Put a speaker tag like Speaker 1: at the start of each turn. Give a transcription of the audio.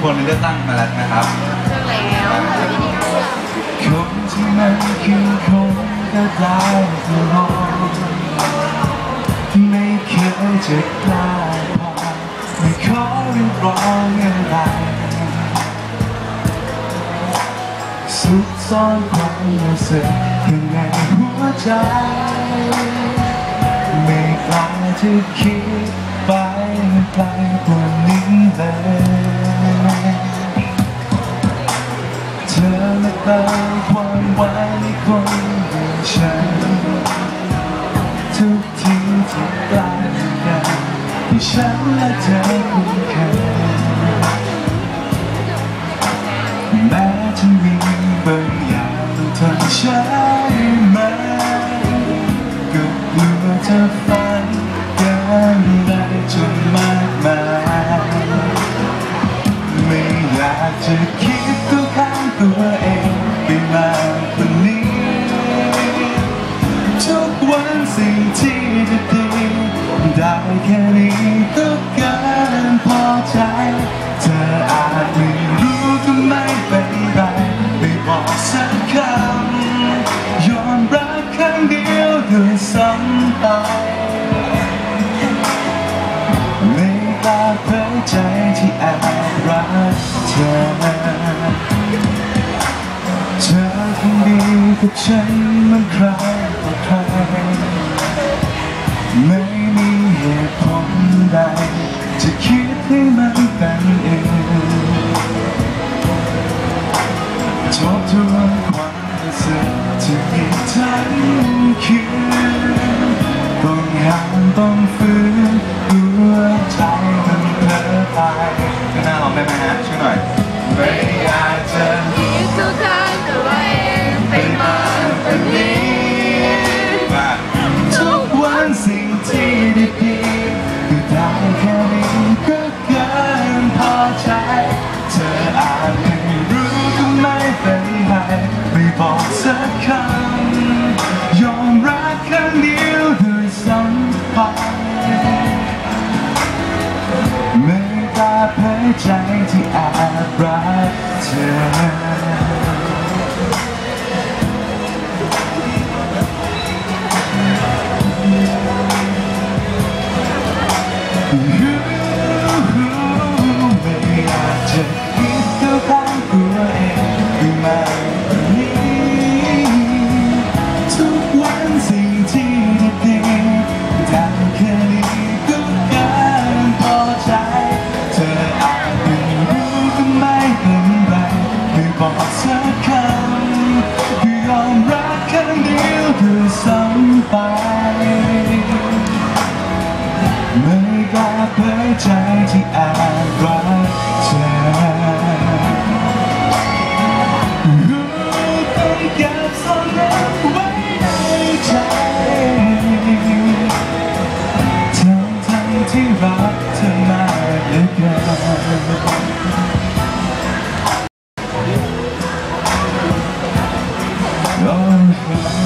Speaker 1: คนเลือกตั้งมาแล้วนะครับ
Speaker 2: แล้ว
Speaker 3: คนที่มันคือคนก็ได้ตลอดไม่เคยจะกล้าพอไม่ขอเรียกร้องอะไรสุดซ่อนความรู้สึกข้างในหัวใจ ไม่กล้าจะคิดไปไกลกว่า แค่นี้ก็เกินพอใจ เธออาจไม่รู้ก็ไม่เป็นไรไม่บอกสักคำยอมรับครั้งเดียวด้วยซ้ำไปไม่กล้าเผยใจที่แอบรักเธอเธอคงดีกับฉันมันใคร ลใดจะคิดให้มันเป็นเองทบทวนความรู้สึกที่มีทั้งคืนต้องหามต้องฝืน
Speaker 2: ที่
Speaker 3: แอ บอกสักคำคือยอมรับครั้งเดียวด้วยซ้ำไป ไม่กล้าเผยใจที่แอบรักเธอรู้ต้องเก็บซ่อนเอาไว้ในใจทั้งทั้งที่รักเธอมากเหลือเกิน Oh, God.